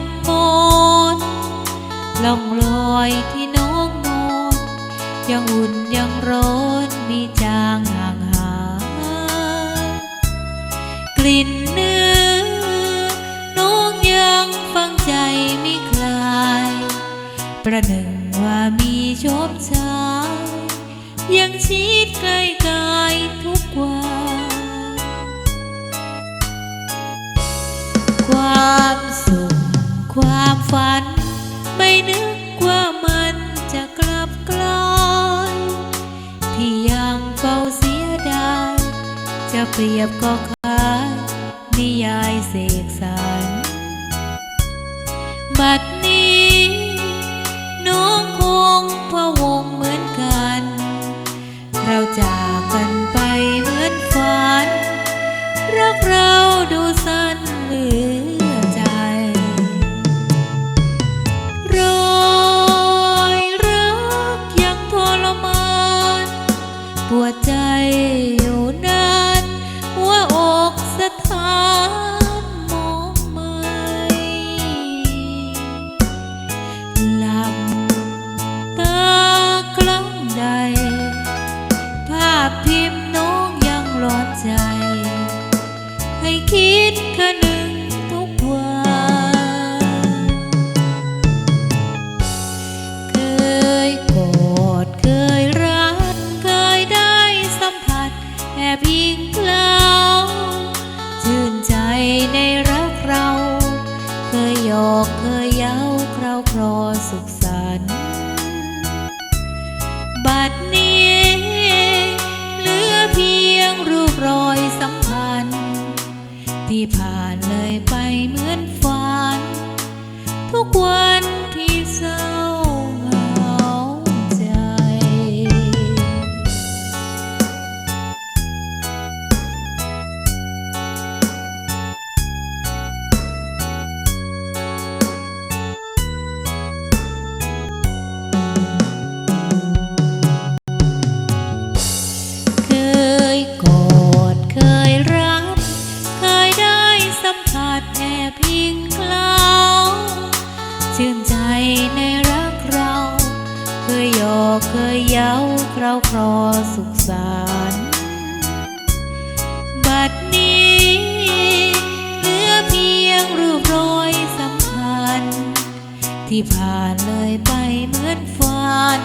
นล่องลอยที่น้องนอนยังอุ่นยังร้อนมีจางห่างหายกลิ่นเนื้อน้องยังฟังใจไม่คลาย ประหนึ่งว่ามีชบชายยังชิดใกล้ นึกว่ามันจะกลับกลายที่ยังเฝ้าเสียดายจะเปรียบก็คล้ายนิยายเสกสรรบัดนี้น้องคงพะวงเหมือนกัน เราจากกันไปเหมือนฝันรักเรา ปวดาวครอสุขสันต์บัดนี้เหลือเพียงรูปรอยสัมพันธ์ที่ผ่านเลยไปเมื่อ เคยเย้าคราวครอสุขสันต์บัดนี้เหลือเพียงรูปรอยสัมพันธ์ที่ผ่านเลยไปเหมือนฝัน